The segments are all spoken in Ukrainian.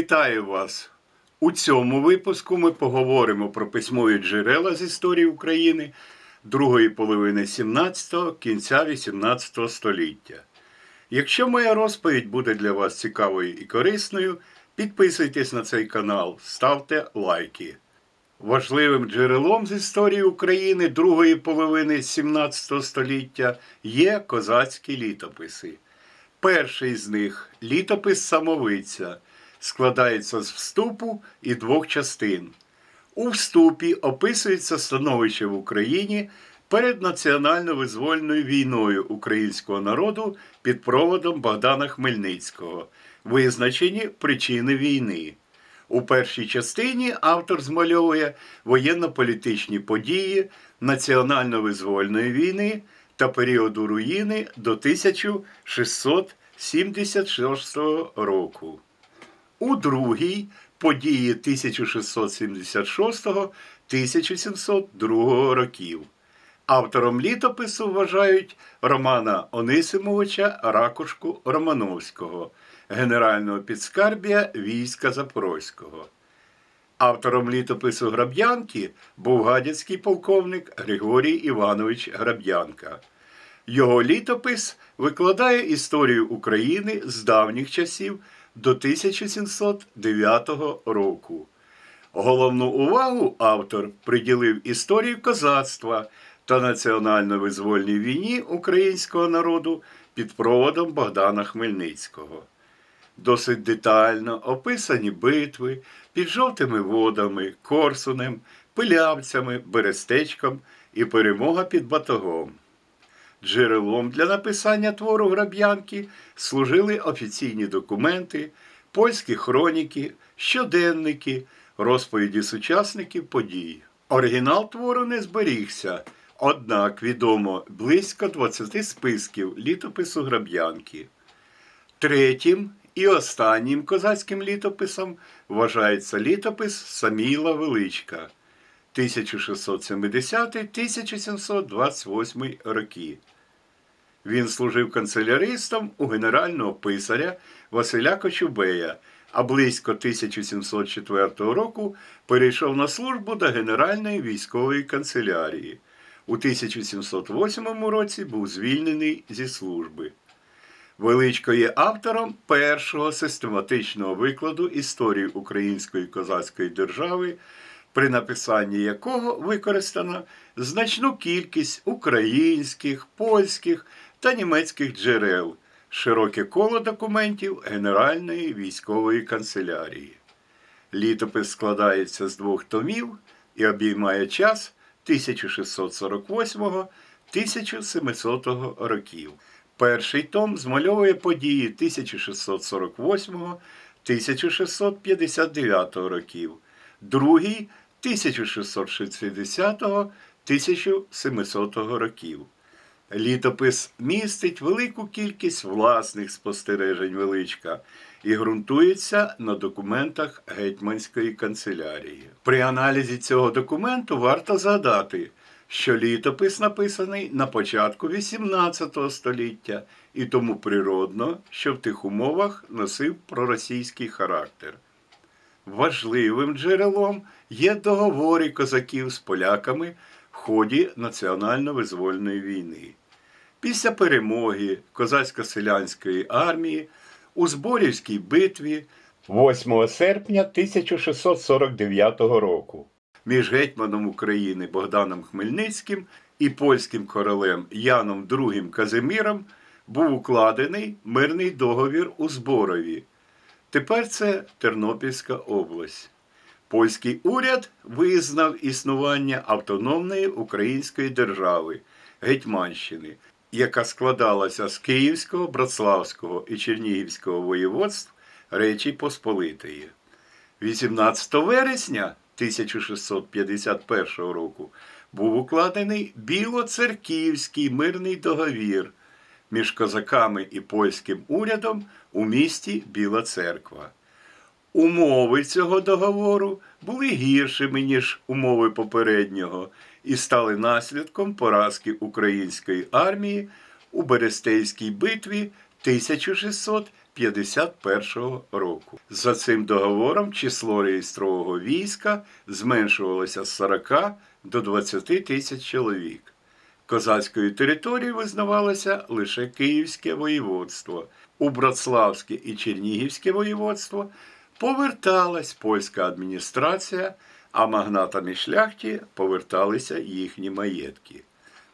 Вітаю вас! У цьому випуску ми поговоримо про письмові джерела з історії України другої половини 17-го, кінця 18 століття. Якщо моя розповідь буде для вас цікавою і корисною, підписуйтесь на цей канал, ставте лайки. Важливим джерелом з історії України другої половини 17 століття є козацькі літописи. Перший з них літопис самовиця, складається з вступу і двох частин. У вступі описується становище в Україні перед національно-визвольною війною українського народу під проводом Богдана Хмельницького, визначені причини війни. У першій частині автор змальовує воєнно-політичні події національно-визвольної війни та періоду руїни до 1676 року. У другій події 1676-1702 років. Автором літопису вважають Романа Онисимовича Ракушку Романовського, генерального підскарбія війська Запорозького. Автором літопису Граб'янки був гадяцький полковник Григорій Іванович Граб'янка. Його літопис викладає історію України з давніх часів до 1709 року. Головну увагу автор приділив історії козацтва та національно-визвольній війні українського народу під проводом Богдана Хмельницького. Досить детально описані битви під жовтими водами, Корсунем, Пилявцями, Берестечком і перемога під Батогом. Джерелом для написання твору Граб'янки служили офіційні документи, польські хроніки, щоденники, розповіді сучасників подій. Оригінал твору не зберігся, однак відомо близько 20 списків літопису Граб'янки. Третім і останнім козацьким літописом вважається літопис Саміла Величка 1670-1728 роки. Він служив канцеляристом у генерального писаря Василя Кочубея, а близько 1704 року перейшов на службу до Генеральної військової канцелярії. У 1708 році був звільнений зі служби. Величко є автором першого систематичного викладу історії української козацької держави, при написанні якого використано значну кількість українських, польських та німецьких джерел, широке коло документів Генеральної військової канцелярії. Літопис складається з двох томів і обіймає час 1648-1700 років. Перший том змальовує події 1648-1659 років, другий 1660-1700 років. Літопис містить велику кількість власних спостережень величка і ґрунтується на документах гетьманської канцелярії. При аналізі цього документу варто згадати, що літопис написаний на початку XVIII століття і тому природно, що в тих умовах носив проросійський характер. Важливим джерелом є договори козаків з поляками в ході національно-визвольної війни. Після перемоги козацько-селянської армії у Зборівській битві 8 серпня 1649 року між гетьманом України Богданом Хмельницьким і польським королем Яном II Казиміром був укладений мирний договір у Зборові. Тепер це Тернопільська область. Польський уряд визнав існування автономної української держави Гетьманщини, яка складалася з Київського, Братславського і Чернігівського воєводств Речі Посполитої. 18 вересня 1651 року був укладений Білоцерківський мирний договір між козаками і польським урядом у місті Біла Церква. Умови цього договору були гіршими, ніж умови попереднього, і стали наслідком поразки української армії у Берестейській битві 51 року. За цим договором число реєстрового війська зменшувалося з 40 до 20 тисяч чоловік. Козацькою територією визнавалося лише Київське воєводство. У Братславське і Чернігівське воєводство поверталась польська адміністрація, а магнатам і шляхті поверталися їхні маєтки.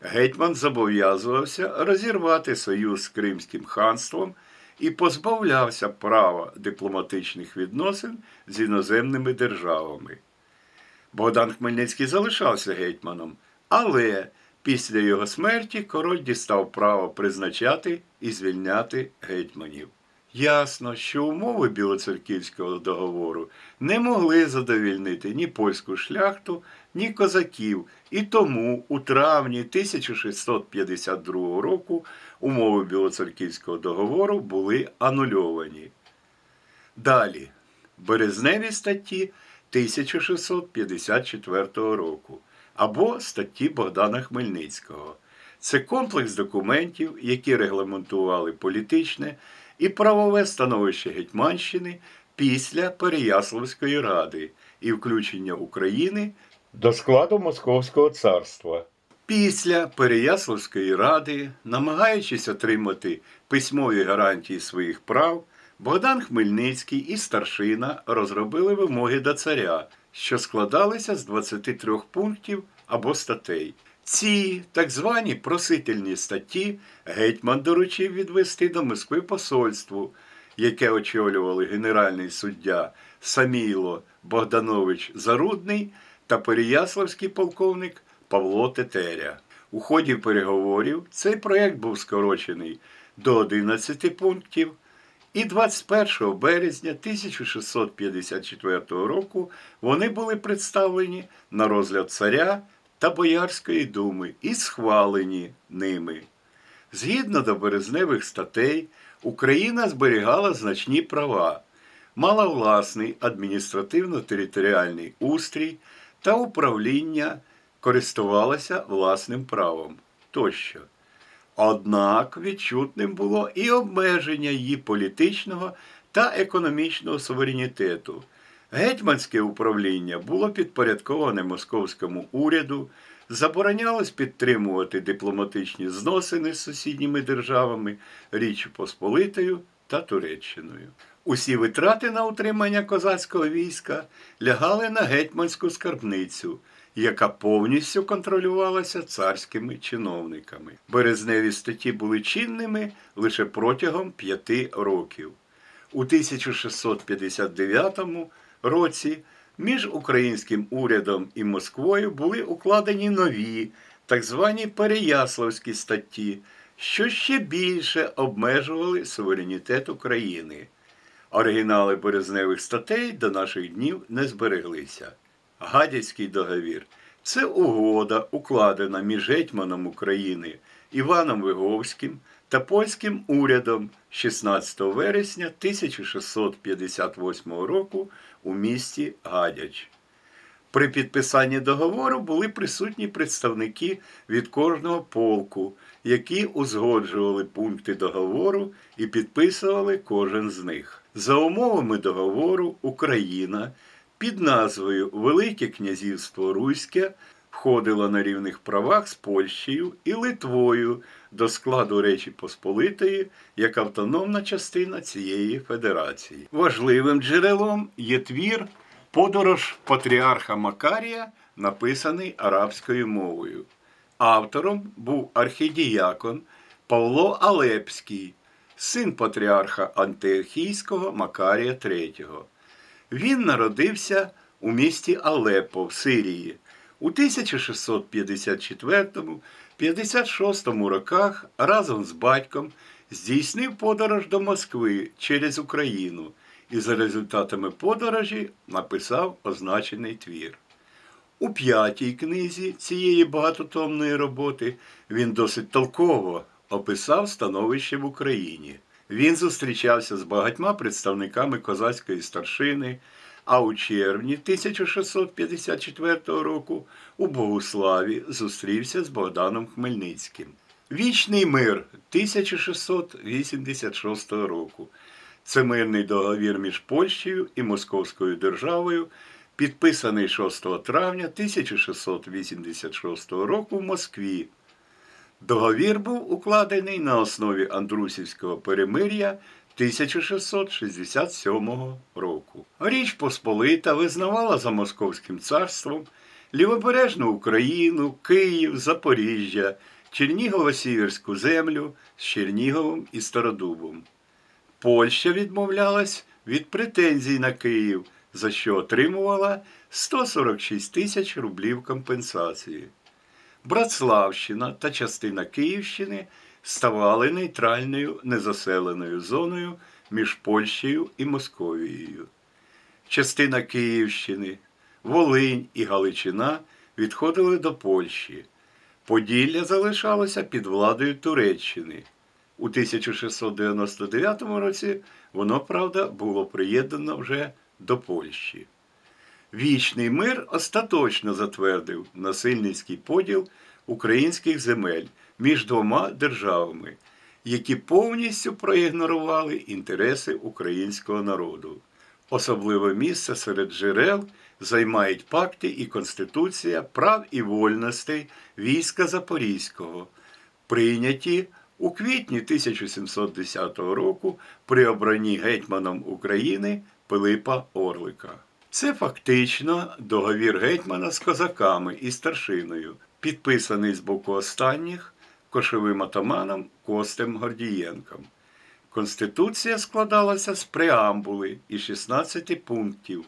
Гетьман зобов'язувався розірвати союз з Кримським ханством і позбавлявся права дипломатичних відносин з іноземними державами. Богдан Хмельницький залишався гетьманом, але після його смерті король дістав право призначати і звільняти гетьманів. Ясно, що умови Білоцерківського договору не могли задовільнити ні польську шляхту, ні козаків, і тому у травні 1652 року умови Білоцерківського договору були анульовані. Далі березневі статті 1654 року або статті Богдана Хмельницького. Це комплекс документів, які регламентували політичне і правове становище Гетьманщини після Переяславської ради і включення України до складу Московського царства. Після Переяславської ради, намагаючись отримати письмові гарантії своїх прав, Богдан Хмельницький і старшина розробили вимоги до царя, що складалися з 23 пунктів або статей. Ці так звані просительні статті гетьман доручив відвести до Москви посольству, яке очолювали генеральний суддя Саміло Богданович Зарудний та переяславський полковник Павло Тетеря. У ході переговорів цей проєкт був скорочений до 11 пунктів, і 21 березня 1654 року вони були представлені на розгляд царя та Боярської думи і схвалені ними. Згідно до березневих статей, Україна зберігала значні права, мала власний адміністративно-територіальний устрій та управління користувалася власним правом тощо. Однак відчутним було і обмеження її політичного та економічного суверенітету. Гетьманське управління було підпорядковане московському уряду, заборонялось підтримувати дипломатичні зносини з сусідніми державами, Річчю Посполитою та Туреччиною. Усі витрати на утримання козацького війська лягали на гетьманську скарбницю, яка повністю контролювалася царськими чиновниками. Березневі статті були чинними лише протягом п'яти років. У 1659 році між українським урядом і Москвою були укладені нові, так звані Переяславські статті, що ще більше обмежували суверенітет України. Оригінали березневих статей до наших днів не збереглися. Гадяцький договір це угода, укладена між гетьманом України Іваном Виговським та польським урядом 16 вересня 1658 року у місті Гадяч. При підписанні договору були присутні представники від кожного полку, які узгоджували пункти договору і підписували кожен з них. За умовами договору Україна під назвою Велике князівство Руське входила на рівних правах з Польщею і Литвою до складу Речі Посполитої як автономна частина цієї федерації. Важливим джерелом є твір Подорож патріарха Макарія, написаний арабською мовою. Автором був архідіякон Павло Алепський, син патріарха Антиохійського Макарія III. Він народився у місті Алеппо в Сирії у 1654-56 роках разом з батьком здійснив подорож до Москви через Україну і за результатами подорожі написав означений твір. У п'ятій книзі цієї багатотомної роботи він досить толково описав становище в Україні. Він зустрічався з багатьма представниками козацької старшини, а у червні 1654 року у Богуславі зустрівся з Богданом Хмельницьким. Вічний мир 1686 року. Це мирний договір між Польщею і Московською державою, підписаний 6 травня 1686 року в Москві. Договір був укладений на основі Андрусівського перемир'я 1667 року. Річ Посполита визнавала за Московським царством лівобережну Україну, Київ, Запоріжжя, Чернігово-Сіверську землю з Черніговом і Стародубом. Польща відмовлялась від претензій на Київ, за що отримувала 146 тисяч рублів компенсації. Братславщина та частина Київщини ставали нейтральною незаселеною зоною між Польщею і Московією. Частина Київщини, Волинь і Галичина відходили до Польщі. Поділля залишалося під владою Туреччини. У 1699 році воно, правда, було приєднано вже до Польщі. Вічний мир остаточно затвердив насильницький поділ українських земель між двома державами, які повністю проігнорували інтереси українського народу. Особливе місце серед джерел займають пакти і Конституція прав і вольностей війська Запорізького, прийняті у квітні 1710 року при обранні гетьманом України Пилипа Орлика. Це фактично договір гетьмана з козаками і старшиною, підписаний з боку останніх кошовим атаманом Костем Гордієнком. Конституція складалася з преамбули і 16 пунктів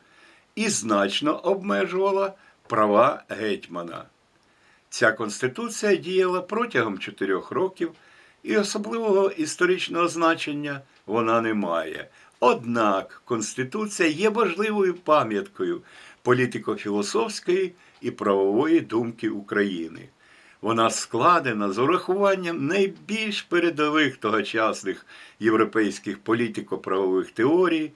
і значно обмежувала права гетьмана. Ця конституція діяла протягом чотирьох років, і особливого історичного значення вона не має. Однак Конституція є важливою пам'яткою політико-філософської і правової думки України. Вона складена з урахуванням найбільш передових тогочасних європейських політико-правових теорій.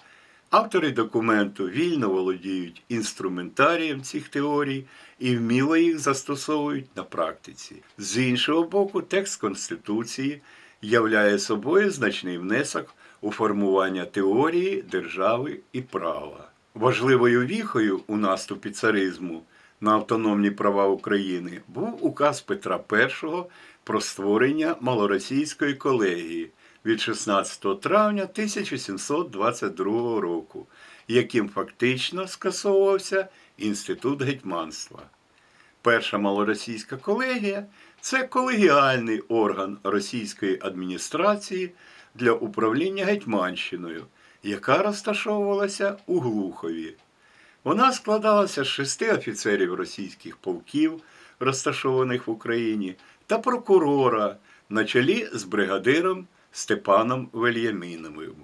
Автори документу вільно володіють інструментарієм цих теорій і вміло їх застосовують на практиці. З іншого боку, текст Конституції являє собою значний внесок у формування теорії держави і права. Важливою віхою у наступі царизму на автономні права України був указ Петра І про створення малоросійської колегії від 16 травня 1722 року, яким фактично скасовувався інститут гетьманства. Перша малоросійська колегія це колегіальний орган російської адміністрації для управління Гетьманщиною, яка розташовувалася у Глухові. Вона складалася з шести офіцерів російських полків, розташованих в Україні, та прокурора на чолі з бригадиром Степаном Вельяміновим.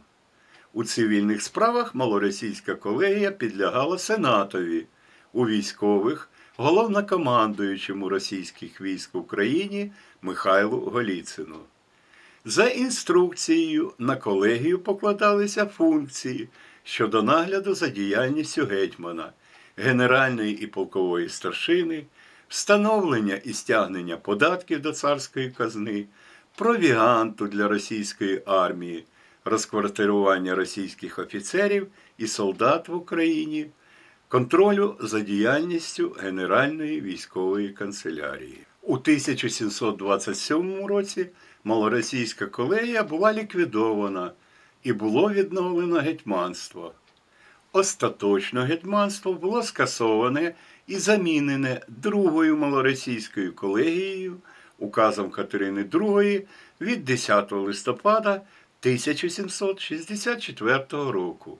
У цивільних справах малоросійська колегія підлягала сенатові, у військових головнокомандуючому російських військ в Україні Михайлу Голіцину. За інструкцією на колегію покладалися функції щодо нагляду за діяльністю гетьмана, генеральної і полкової старшини, встановлення і стягнення податків до царської казни, провіганту для російської армії, розквартирування російських офіцерів і солдат в Україні, контролю за діяльністю Генеральної військової канцелярії. У 1727 році малоросійська колегія була ліквідована і було відновлено гетьманство. Остаточно гетьманство було скасоване і замінене другою малоросійською колегією указом Катерини II від 10 листопада 1764 року.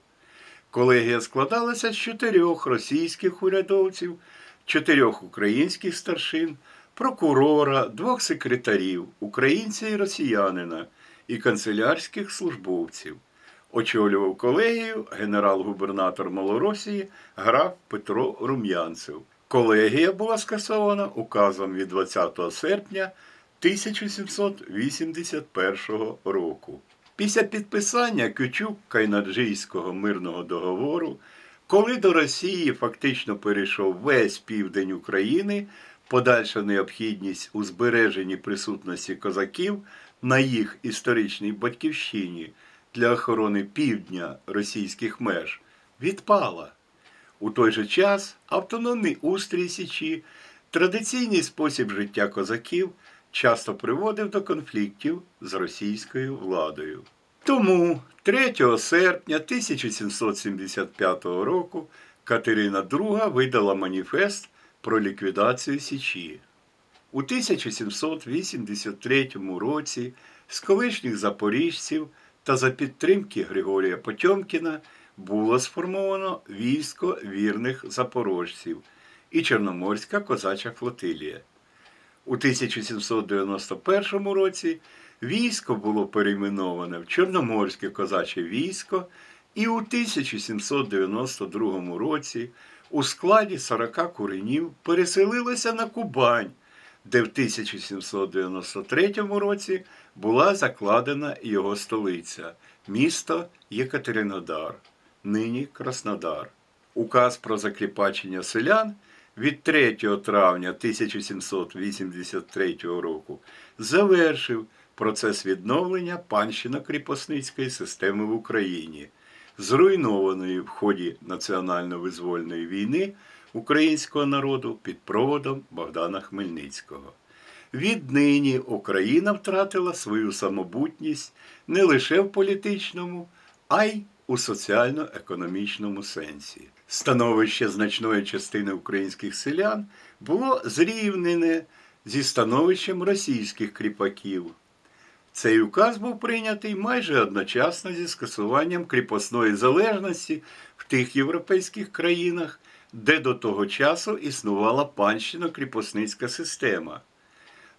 Колегія складалася з чотирьох російських урядовців, чотирьох українських старшин, прокурора, двох секретарів, українця і росіянина і канцелярських службовців. Очолював колегію генерал-губернатор Малоросії граф Петро Рум'янцев. Колегія була скасована указом від 20 серпня 1781 року. Після підписання Кючук-Кайнаджийського мирного договору, коли до Росії фактично перейшов весь південь України, подальша необхідність у збереженні присутності козаків на їх історичній батьківщині для охорони півдня російських меж відпала. У той же час автономний устрій Січі, традиційний спосіб життя козаків часто приводив до конфліктів з російською владою. Тому 3 серпня 1775 року Катерина II видала маніфест про ліквідацію Січі. У 1783 році з колишніх запоріжців та за підтримки Григорія Потьомкіна було сформовано військо вірних запорожців і Чорноморська козача флотилія. У 1791 році військо було перейменоване в Чорноморське козаче військо, і у 1792 році у складі 40 куренів переселилося на Кубань, де в 1793 році була закладена його столиця місто Єкатеринодар, нині Краснодар. Указ про закріпачення селян від 3 травня 1783 року завершив процес відновлення панщино-кріпосницької системи в Україні, зруйнованої в ході національно-визвольної війни українського народу під проводом Богдана Хмельницького. Віднині Україна втратила свою самобутність не лише в політичному, а й у соціально-економічному сенсі. Становище значної частини українських селян було зрівнене зі становищем російських кріпаків. Цей указ був прийнятий майже одночасно зі скасуванням кріпосної залежності в тих європейських країнах, де до того часу існувала панщино-кріпосницька система.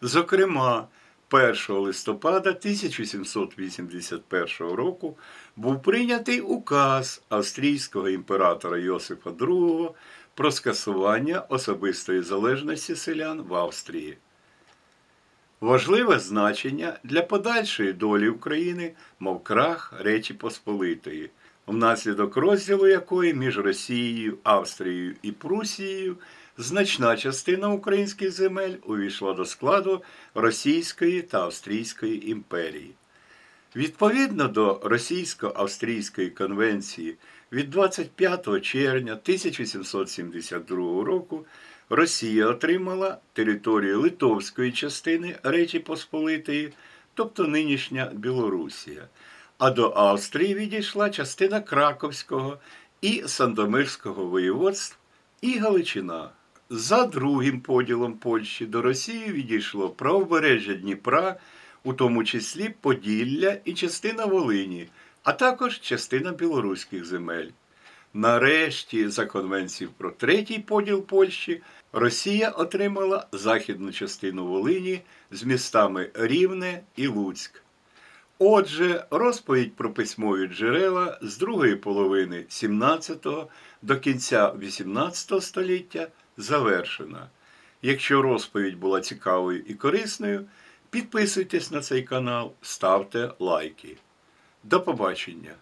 Зокрема, 1 листопада 1781 року був прийнятий указ австрійського імператора Йосифа II про скасування особистої залежності селян в Австрії. Важливе значення для подальшої долі України мав крах Речі Посполитої, внаслідок розділу якої між Росією, Австрією і Прусією значна частина українських земель увійшла до складу Російської та Австрійської імперії. Відповідно до Російсько-Австрійської конвенції від 25 червня 1772 року Росія отримала територію Литовської частини Речі Посполитої, тобто нинішня Білорусія, а до Австрії відійшла частина Краковського і Сандомирського воєводств і Галичина. За другим поділом Польщі до Росії відійшло правобережжя Дніпра, у тому числі Поділля і частина Волині, а також частина білоруських земель. Нарешті, за конвенцією про третій поділ Польщі, Росія отримала західну частину Волині з містами Рівне і Луцьк. Отже, розповідь про письмові джерела з другої половини 17 до кінця 18 століття завершена. Якщо розповідь була цікавою і корисною, підписуйтесь на цей канал, ставте лайки. До побачення!